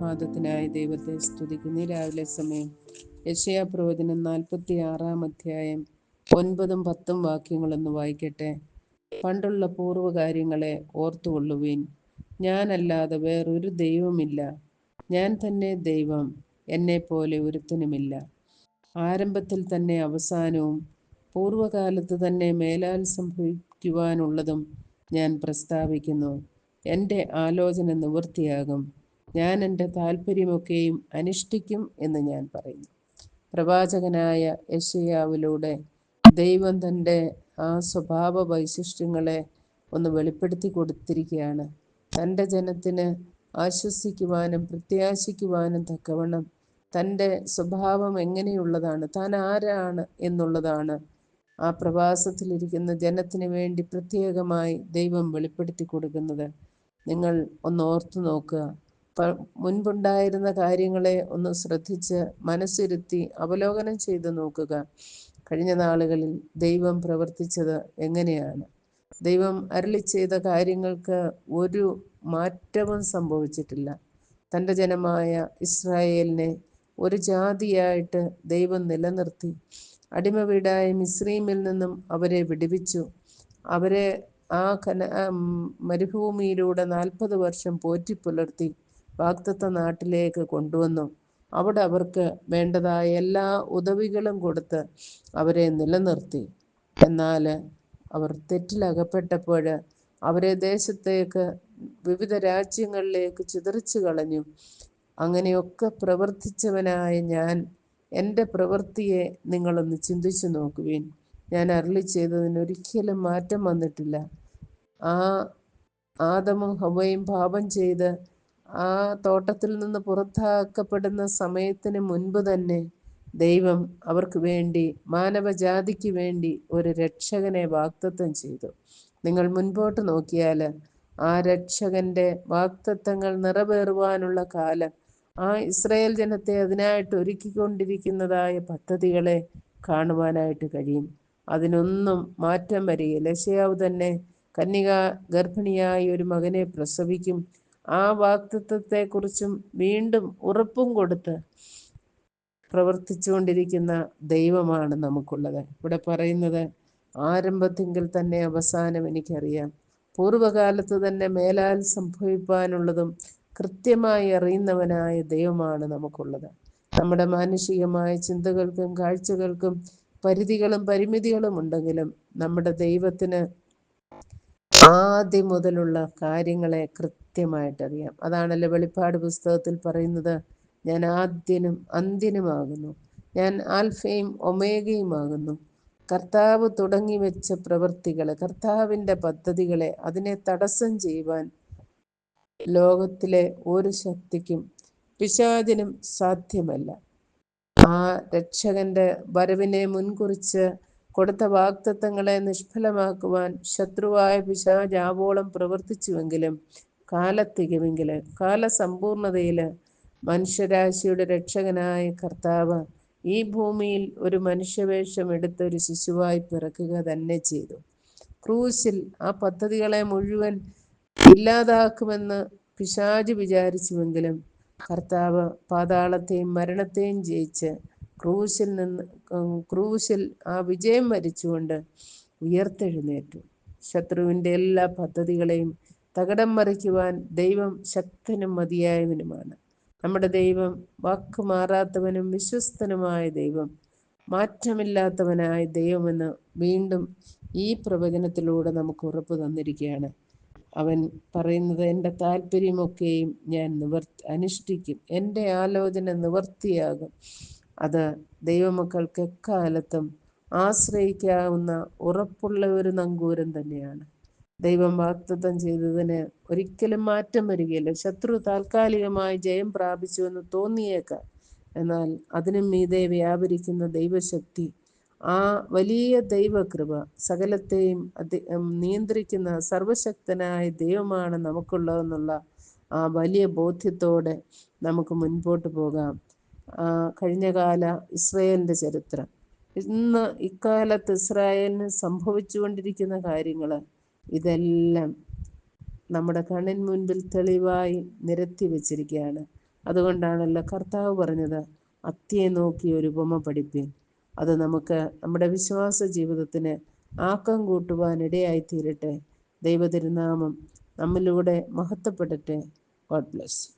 പ്രഭാതത്തിനായ ദൈവത്തെ സ്തുതിക്കുന്നു. രാവിലെ സമയം യശയാ പ്രവചനം നാൽപ്പത്തി ആറാം അധ്യായം ഒൻപതും പത്തും വാക്യങ്ങളൊന്ന് വായിക്കട്ടെ. പണ്ടുള്ള പൂർവകാര്യങ്ങളെ ഓർത്തുകൊള്ളുവീൻ. ഞാനല്ലാതെ വേറൊരു ദൈവമില്ല ഞാൻ തന്നെ ദൈവം. എന്നെ പോലെ ഒരുത്തനുമില്ല. ആരംഭത്തിൽ തന്നെ അവസാനവും പൂർവകാലത്ത് തന്നെ മേലാൽ സംഭവിക്കുവാനുള്ളതും ഞാൻ പ്രസ്താവിക്കുന്നു. എന്റെ ആലോചന നിവൃത്തിയാകും. ഞാൻ എന്റെ താല്പര്യമൊക്കെയും അനുഷ്ഠിക്കും എന്ന് ഞാൻ പറയുന്നു. പ്രവാചകനായ യശയാവിലൂടെ ദൈവം തന്റെ ആ സ്വഭാവ വൈശിഷ്ട്യങ്ങളെ ഒന്ന് വെളിപ്പെടുത്തി കൊടുത്തിരിക്കുകയാണ് തന്റെ ജനത്തിന് ആശ്വസിക്കുവാനും പ്രത്യാശിക്കുവാനും തക്കവണ്ണം തന്റെ സ്വഭാവം എങ്ങനെയുള്ളതാണ് താൻ ആരാണ് എന്നുള്ളതാണ് ആ പ്രവാസത്തിലിരിക്കുന്ന ജനത്തിന് വേണ്ടി പ്രത്യേകമായി ദൈവം വെളിപ്പെടുത്തി കൊടുക്കുന്നത്. നിങ്ങൾ ഒന്ന് ഓർത്തു നോക്കുക. മുൻപുണ്ടായിരുന്ന കാര്യങ്ങളെ ഒന്ന് ശ്രദ്ധിച്ച് മനസ്സിരുത്തി അവലോകനം ചെയ്തു നോക്കുക. കഴിഞ്ഞ നാളുകളിൽ ദൈവം പ്രവർത്തിച്ചത് എങ്ങനെയാണ്? ദൈവം അരളി ചെയ്ത കാര്യങ്ങൾക്ക് ഒരു മാറ്റവും സംഭവിച്ചിട്ടില്ല. തന്റെ ജനമായ ഇസ്രായേലിനെ ഒരു ജാതിയായിട്ട് ദൈവം നിലനിർത്തി. അടിമ വീടായ മിസ്രീമിൽ നിന്നും അവരെ വിടുവിച്ചു. അവരെ ആ കന മരുഭൂമിയിലൂടെ നാൽപ്പത് വർഷം പോറ്റിപ്പുലർത്തി വാക്തത്വ നാട്ടിലേക്ക് കൊണ്ടുവന്നു. അവിടെ അവർക്ക് വേണ്ടതായ എല്ലാ ഉദവികളും കൊടുത്ത് അവരെ നിലനിർത്തി. എന്നാൽ അവർ തെറ്റിലകപ്പെട്ടപ്പോൾ അവരെ ദേശത്തേക്ക് വിവിധ രാജ്യങ്ങളിലേക്ക് ചിതറിച്ചു കളഞ്ഞു. അങ്ങനെയൊക്കെ പ്രവർത്തിച്ചവനായ ഞാൻ എന്റെ പ്രവൃത്തിയെ നിങ്ങളൊന്ന് ചിന്തിച്ചു നോക്കുവിൻ. ഞാൻ അരളി ചെയ്തതിന് ഒരിക്കലും മാറ്റം വന്നിട്ടില്ല. ആ ആദമും ഹവയും പാപം ചെയ്ത് ആ തോട്ടത്തിൽ നിന്ന് പുറത്താക്കപ്പെടുന്ന സമയത്തിന് മുൻപ് തന്നെ ദൈവം അവർക്ക് വേണ്ടി മാനവജാതിക്ക് വേണ്ടി ഒരു രക്ഷകനെ വാക്തത്വം ചെയ്തു. നിങ്ങൾ മുൻപോട്ട് നോക്കിയാൽ ആ രക്ഷകന്റെ വാക്തത്വങ്ങൾ നിറവേറുവാനുള്ള കാലം ആ ഇസ്രായേൽ ജനത്തെ അതിനായിട്ട് ഒരുക്കിക്കൊണ്ടിരിക്കുന്നതായ പദ്ധതികളെ കാണുവാനായിട്ട് കഴിയും. അതിനൊന്നും മാറ്റം വരികയില്ല. ലശയാവ് തന്നെ കന്യക ഗർഭിണിയായി ഒരു മകനെ പ്രസവിക്കും. ആ വാക്തത്വത്തെക്കുറിച്ചും വീണ്ടും ഉറപ്പും കൊടുത്ത് പ്രവർത്തിച്ചുകൊണ്ടിരിക്കുന്ന ദൈവമാണ് നമുക്കുള്ളത്. ഇവിടെ പറയുന്നത് ആരംഭത്തിങ്കിൽ തന്നെ അവസാനം എനിക്കറിയാം. പൂർവകാലത്ത് തന്നെ മേലാൽ സംഭവിക്കാനുള്ളതും കൃത്യമായി അറിയുന്നവനായ ദൈവമാണ് നമുക്കുള്ളത്. നമ്മുടെ മാനുഷികമായ ചിന്തകൾക്കും കാഴ്ചകൾക്കും പരിധികളും പരിമിതികളും ഉണ്ടെങ്കിലും നമ്മുടെ ദൈവത്തിന് ആദ്യം മുതലുള്ള കാര്യങ്ങളെ കൃത്യമായിട്ട് അറിയാം അതാണല്ലോ വെളിപ്പാട് പുസ്തകത്തിൽ പറയുന്നത് ഞാൻ ആദ്യനും അന്ത്യനുമാകുന്നു. ഞാൻ ആൽഫയും ഒമേഗയുമാകുന്നു. കർത്താവ് തുടങ്ങി വെച്ച പ്രവൃത്തികളെ കർത്താവിന്റെ പദ്ധതികളെ അതിനെ തടസ്സം ചെയ്യുവാൻ ലോകത്തിലെ ഒരു ശക്തിക്കും പിശാചിനും സാധ്യമല്ല. ആ രക്ഷകന്റെ വരവിനെ മുൻകുറിച്ച് കൊടുത്ത വാക്തത്വങ്ങളെ നിഷ്ഫലമാക്കുവാൻ ശത്രുവായ പിശാജ് ആവോളം പ്രവർത്തിച്ചുവെങ്കിലും കാലത്തികമെങ്കിൽ കാലസമ്പൂർണതയിൽ മനുഷ്യരാശിയുടെ രക്ഷകനായ കർത്താവ് ഈ ഭൂമിയിൽ ഒരു മനുഷ്യവേഷം എടുത്ത ഒരു ശിശുവായി പിറക്കുക തന്നെ ചെയ്തു. ക്രൂശിൽ ആ പദ്ധതികളെ മുഴുവൻ ഇല്ലാതാക്കുമെന്ന് പിശാജ് വിചാരിച്ചുവെങ്കിലും കർത്താവ് പാതാളത്തെയും മരണത്തെയും ജയിച്ച് ക്രൂശിൽ നിന്ന് ക്രൂശിൽ ആ വിജയം വരിച്ചുകൊണ്ട് ഉയർത്തെഴുന്നേറ്റു. ശത്രുവിന്റെ എല്ലാ പദ്ധതികളെയും തകടം മറിക്കുവാൻ ദൈവം ശക്തനും മതിയായവനുമാണ്. നമ്മുടെ ദൈവം വാക്ക് മാറാത്തവനും വിശ്വസ്തനുമായ ദൈവം മാറ്റമില്ലാത്തവനായ ദൈവമെന്ന് വീണ്ടും ഈ പ്രവചനത്തിലൂടെ നമുക്ക് ഉറപ്പ് തന്നിരിക്കുകയാണ്. അവൻ പറയുന്നത് എന്റെ താല്പര്യമൊക്കെയും ഞാൻ നിവർത്തി അനുഷ്ഠിക്കും. എന്റെ ആലോചന നിവർത്തിയാകും. അത് ദൈവമക്കൾക്ക് എക്കാലത്തും ആശ്രയിക്കാവുന്ന ഉറപ്പുള്ള ഒരു നങ്കൂരം തന്നെയാണ്. ദൈവം വാക്തത്വം ചെയ്തതിന് ഒരിക്കലും മാറ്റം വരികയില്ല. ശത്രു താൽക്കാലികമായി ജയം പ്രാപിച്ചു എന്ന് തോന്നിയേക്കാം. എന്നാൽ അതിനും മീതെ വ്യാപരിക്കുന്ന ദൈവശക്തി ആ വലിയ ദൈവകൃപ സകലത്തെയും നിയന്ത്രിക്കുന്ന സർവശക്തനായ ദൈവമാണ് നമുക്കുള്ളതെന്നുള്ള ആ വലിയ ബോധ്യത്തോടെ നമുക്ക് മുൻപോട്ട് പോകാം. കഴിഞ്ഞകാല ഇസ്രായേലിന്റെ ചരിത്രം. ഇന്ന് ഇക്കാലത്ത് ഇസ്രായേലിന് സംഭവിച്ചുകൊണ്ടിരിക്കുന്ന കാര്യങ്ങൾ ഇതെല്ലാം നമ്മുടെ കണ്ണിൻ മുൻപിൽ തെളിവായി നിരത്തി വെച്ചിരിക്കുകയാണ്. അതുകൊണ്ടാണല്ലോ കർത്താവ് പറഞ്ഞത് അത്തിയെ നോക്കി ഒരു ഉപമ പഠിപ്പീൻ. അത് നമുക്ക് നമ്മുടെ വിശ്വാസ ജീവിതത്തിന് ആക്കം കൂട്ടുവാൻ ഇടയായി തീരട്ടെ ദൈവതിരുനാമം നമ്മിലൂടെ മഹത്വപ്പെടട്ടെ. God bless.